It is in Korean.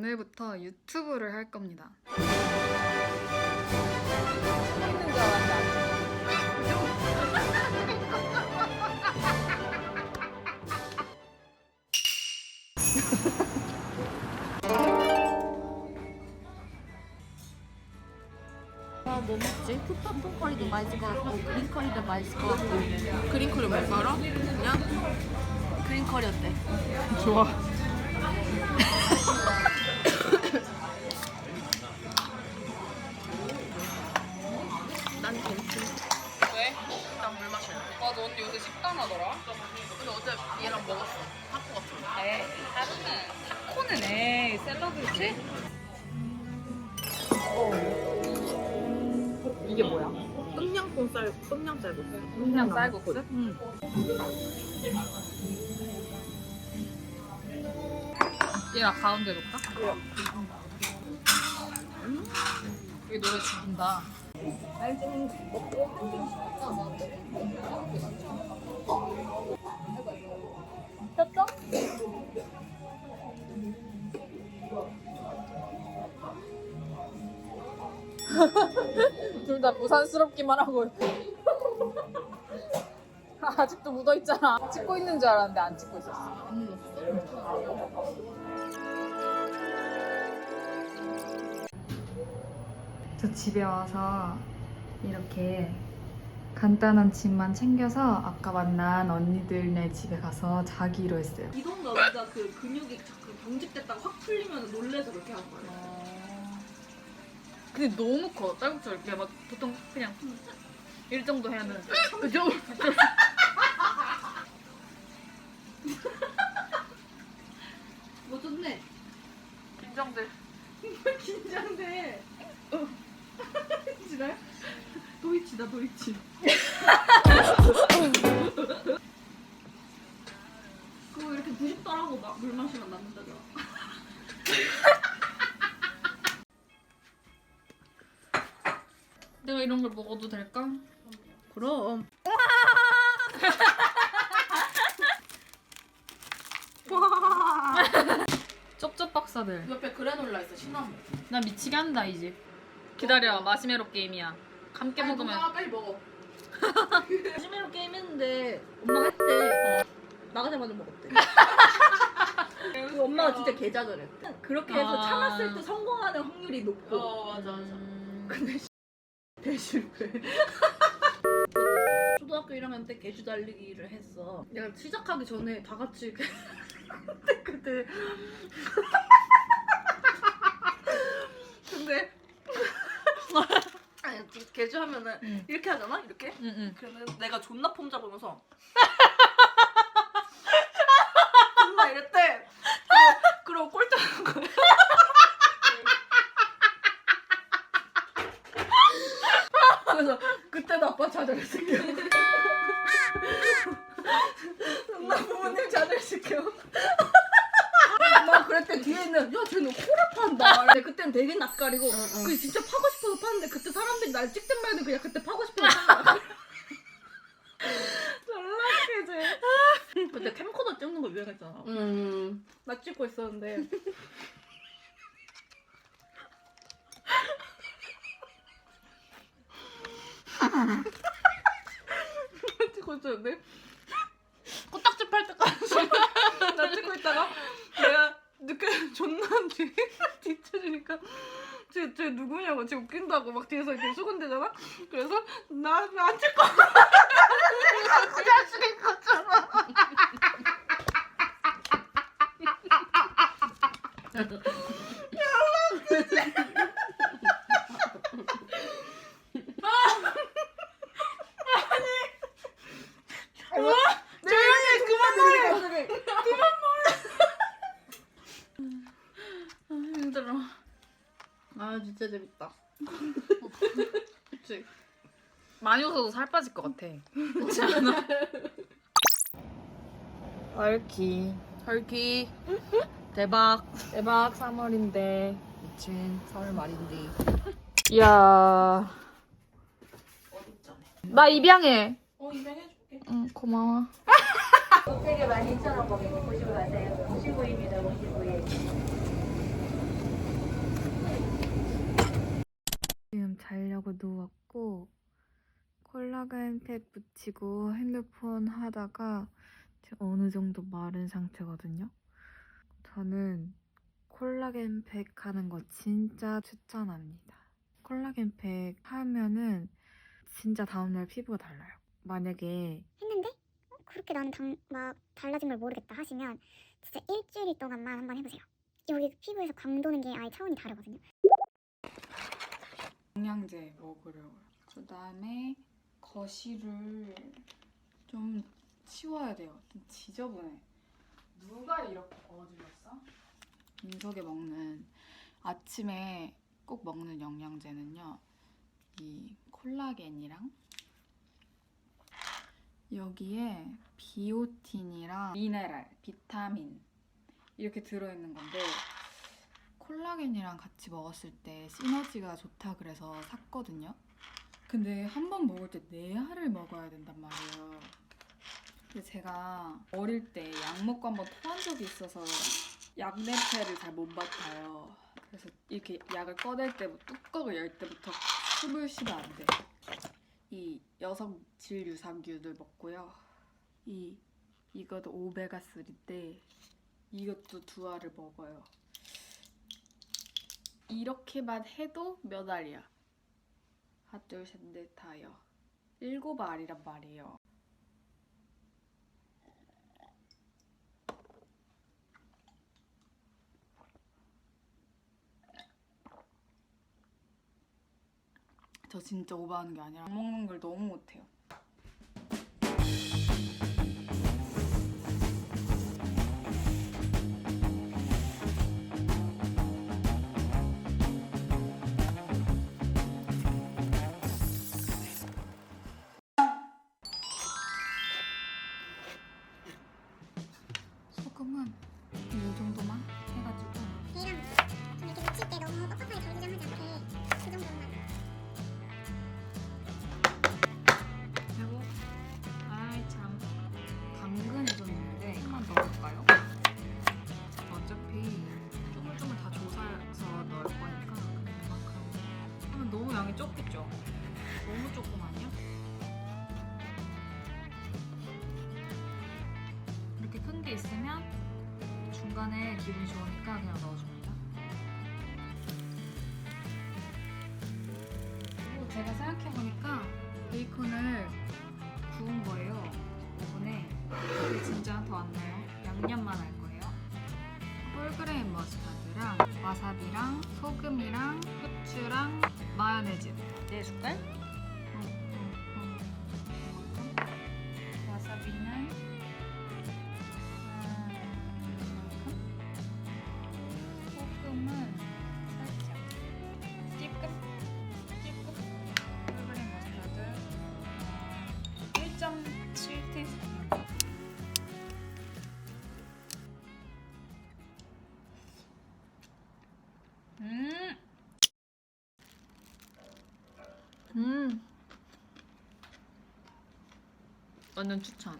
오늘부터 유튜브를 할 겁니다. 줄 아, 뭐 먹지? 푸파퐁 커리도 맛있을 것 같고 그린 커리도 맛있을 것 같고 그린 커리 뭐 말아? 그냥 그린 커리 어때? 좋아. 난 괜찮. 왜? 난물 마실래. 맞아 언니 요새 식단 하더라. 근데 어제 얘랑 먹었어. 타코 같은 에이 다르네. 타코는 에이 샐러드지? 이게 뭐야? 똠양꿍 쌀, 똠양 쌀국수. 그냥 쌀국수? 응. 얘가 가운데 놓을까? 여기 노래 죽인다. 켰어? 둘 다 부산스럽기만 하고. 아직도 묻어 있잖아. 찍고 있는 줄 알았는데 안 찍고 있었어. 저 집에 와서 이렇게 간단한 짐만 챙겨서 아까 만난 언니들네 집에 가서 자기로 했어요. 이동가 우리가 그 근육이 자꾸 경직됐다가 확 풀리면 놀래서 그렇게 하는 거야 근데 너무 커. 쌀국수 이렇게 막 보통 그냥 일 정도 해야 하는데 그죠? 뭐 좋네 긴장돼. 긴장돼 지나요? 도이치다 도이치 그거 이렇게 90도라고 막 물 마시면 낫는다더라 내가 이런 걸 먹어도 될까? 그럼. 쩝쩝 박사들. 옆에 그래놀라 있어, 시나몬. 나 미치게 한다 이 집. 기다려. 마시메로 게임이야. 함께 아니, 먹으면. 누가 빨리 먹어. 마시멜로 게임 했는데 엄마가 했대. 나가자마자 먹었대. 그리고 엄마가 진짜 개작을 해. 그렇게 해서 아. 참았을 때 성공하는 확률이 높고. 어, 맞아, 맞아. 음... 근데 대실패 초등학교 1학년 때 개주 달리기를 했어. 내가 시작하기 전에 다 같이 그때 그때. 근데 아니 개주 하면은 응. 이렇게 하잖아 이렇게 응 응. 그러면 내가 존나 폼 잡으면서 막 그랬대 뒤에 있는 야 쟤는 코를 판다. 근데 그때는 되게 낯가리고 그게 진짜 파고 싶어서 파는데 그때 사람들이 날 찍든 말든 그냥 그때 파고 싶어서 판 거야. 전락해지 그때 캠코더 찍는 거 유행했잖아. 음. 나 찍고 있었는데. 나 찍고 있었는데 코딱지 팔 때까지 나 찍고 있다가 내가 늦게 존나 뒤 뒤쳐주니까 쟤, 쟤 누구냐고 쟤 웃긴다고 막 뒤에서 이렇게 수근대잖아? 그래서 나나안 찍고. 갖고 자식인 거잖아 조용히 그만 말해 아, 힘들어. 아 재밌다 그치 많이 웃어도 살 빠질 것 같아. 그렇지 않아? 헐키. 헐키. 대박. 대박 3월인데 미친 3월 말인데. 이야. 나 입양해. 어 입양해줄게 응 고마워. 곱빼기 12,000원 거기 보시고 가세요. 59입니다. 59에. 누웠고 콜라겐 팩 붙이고 핸드폰 하다가 어느 정도 마른 상태거든요. 저는 콜라겐 팩 하는 거 진짜 추천합니다. 콜라겐 팩 하면은 진짜 다음날 피부가 달라요. 만약에 했는데 어, 그렇게 나는 당, 막 달라진 걸 모르겠다 하시면 진짜 일주일 동안만 한번 해보세요. 여기 피부에서 광 도는 게 아예 차원이 다르거든요. 영양제 먹으려고요. 그 다음에 거실을 좀 치워야 돼요. 좀 지저분해. 누가 이렇게 어질렀어? 민석이 먹는 아침에 꼭 먹는 영양제는요. 이 콜라겐이랑 여기에 비오틴이랑 미네랄, 비타민 이렇게 들어있는 건데 콜라겐이랑 같이 먹었을 때 시너지가 좋다 그래서 샀거든요. 근데 한 번 먹을 때 네 알을 먹어야 된단 말이에요. 근데 제가 어릴 때 약 먹고 한 번 토한 적이 있어서 약 냄새를 잘 못 맡아요. 그래서 이렇게 약을 꺼낼 때부터 뚜껑을 열 때부터 숨을 쉬면 안 돼. 이 여성 질 유산균을 먹고요. 이 이것도 오메가 3인데 이것도 두 알을 먹어요. 이렇게만 해도 몇 알이야? 하나, 둘, 셋, 넷, 다여. 일곱 알이란 말이에요. 저 진짜 오버하는 게 아니라 먹는 걸 너무 못해요. 하면 너무 양이 적겠죠? 너무 아니야? 이렇게 큰 게 있으면 중간에 기분이 좋으니까 그냥 넣어줍니다 그리고 제가 생각해보니까 베이컨을 구운 거예요. 오븐에. 근데 진짜 더 안 나요. 양념만 할 거예요. 홀그레인 머스타드랑 와사비랑 소금이랑 후추랑 마요네즈. 네 숟갈? 완전 추천.